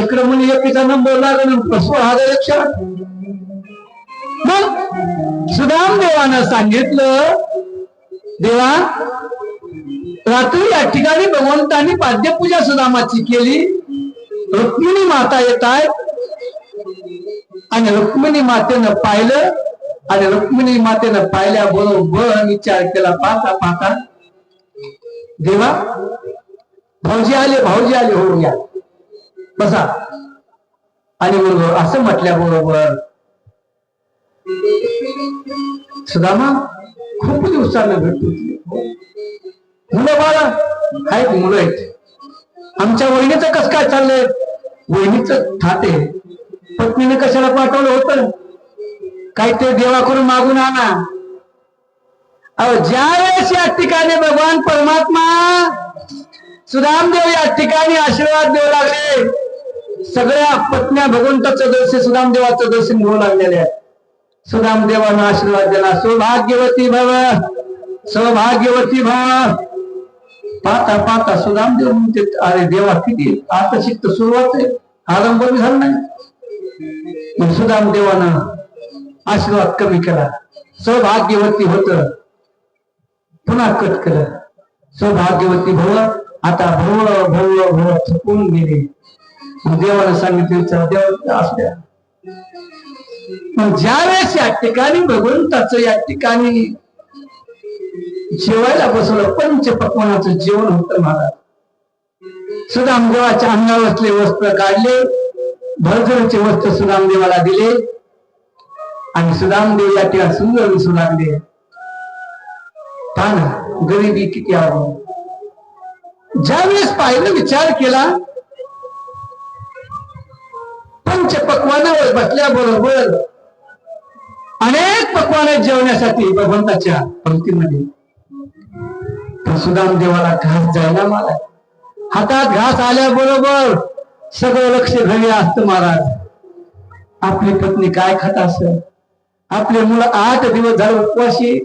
इकडे म्हणजे एकीचा नंबर लागला सोळा हजार एकशे मग सुदाम देवानं सांगितलं देवा रात्री या ठिकाणी भगवंतांनी पाद्यपूजा सुदामाची केली. रुक्मिणी माता येत आणि रुक्मिणी मातेनं पाहिलं. आणि रुक्मिणी मातेनं पाहिल्याबरोबर विचार केला पाहता पाहता देवा भाऊजी आले भाऊजी आले होऊन या. बसा. आणि बरोबर असं म्हटल्याबरोबर. सुदामा खूप दिवसानं भेटतो मुलं बाळा आहेत मुलं आहेत. आमच्या वहिनीचं कस काय चाललंय? वहिनीच ठाते पत्नीने कशाला पाठवलं होतं? काय ते देवाकडून मागून आणा. अहो ज्या वेळेस या ठिकाणी भगवान परमात्मा सुदामदेव या ठिकाणी आशीर्वाद देऊ लागले. सगळ्या पत्न्या भगवंताचं दर्शन सुदामदेवाचं दर्शन घेऊ लागलेले आहेत. सुदामदेवांना आशीर्वाद दिला सौभाग्यवती भव सौभाग्यवती भव. पाहता पाहता सुदामदेव म्हणते अरे देवा किती आता शिकत सुरुवात आहे. आरंभ बी झाला नाही. मग सुदामदेवानं आशीर्वाद कमी केला सौभाग्यवती होत. पुन्हा कट केलं सौभाग्यवती भव आता भव भव भव थकून गेले. देवाला सांगितलं देव असल्या पण ज्या वेळेस या ठिकाणी भगवंताचं या ठिकाणी जेवायला बसवलं पंच पकवानाचं जेवण होत महाराज. सुदामदेवाच्या अंगावरले वस्त्र काढले भरजरचे वस्त्र सुदामदेवाला दिले. आणि सुदामदेव या ठिकाणी सुंदर दिसू लागले. पहा गरिबी किती आवड ज्यावेळेस पाहिलं विचार केला पंच पक्वानावर बसल्याबरोबर अनेक पक्वाने जेवण्यासाठी भगवंताच्या पंक्तीमध्ये पण सुदाम देवाला घास जायला मला हातात घास आल्याबरोबर सगळं लक्ष घरी असत महाराज. आपली पत्नी काय खात असेल? आपले मुलं आठ दिवस झालं उपवाशी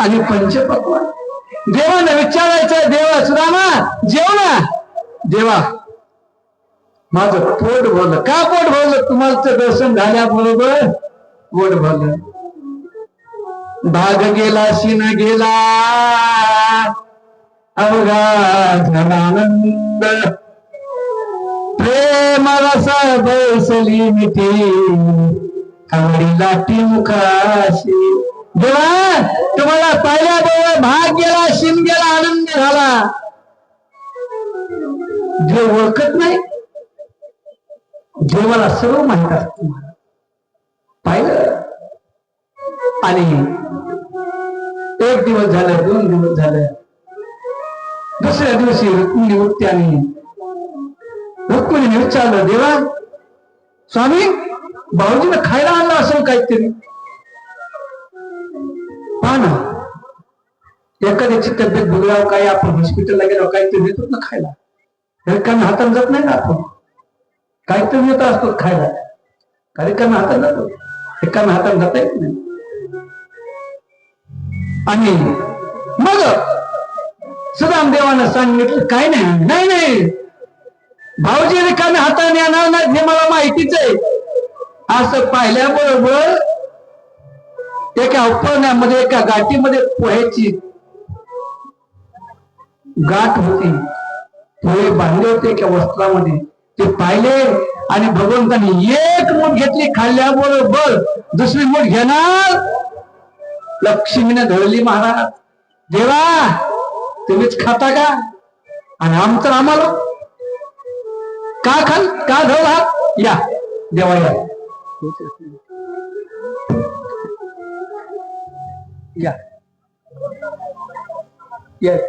आणि पंचपक्वान. देवानं विचारायचं देवा सुदामा जेव देवा माझं पोट भरलं. का पोट भरलं? तुम्हाला दर्शन झाल्याबरोबर पोट भरलं. भाग गेला शिन गेला. अवघानंद प्रेम रस बैसली मिठी आवडीला लाटी मुखाशी. देवा तुम्हाला पहिल्या बरोबर भाग गेला शिन गेला आनंद झाला. देव ओळखत नाही. देवाला सर्व माहीत असत तुम्हाला. पाहिलं? आणि एक दिवस झालं दोन दिवस झालं. दुसऱ्या दिवशी रुक्मिणी उठते आणि रुक्मिणीने विचारलं देवा स्वामी भाऊजीनं खायला आणलं असेल काहीतरी. ना एखाद्याची तब्येत बिघडाव काय आपण हॉस्पिटलला गेलो काहीतरी देतो ना खायला. रिकामी हाताने जात नाही ना आपण. काहीतरी येत असतो खायला. का रिकामी जातो. रिकामी हाताने जाता येत नाही. आणि मग सदाम देवानं सांगितलं काय नाही. नाही नाही. भाऊजी रिकामी हाताने आणणार नाही हे मला माहितीच आहे. असं पाहिल्याबरोबर एका उपरण्यामध्ये एका गाठीमध्ये पोह्याची गाठ होती. पोहे बांधले होते एका वस्त्रामध्ये. ते पाहिले आणि भगवंतांनी एक मूठ घेतली खाल्ल्याबरोबर दुसरी मूठ घेणार लक्ष्मीने धरली महाराज. देवा तुम्हीच खाता का? आणि आमचं आम्हाला. का खाल का धरला? या देवा या. या Yes.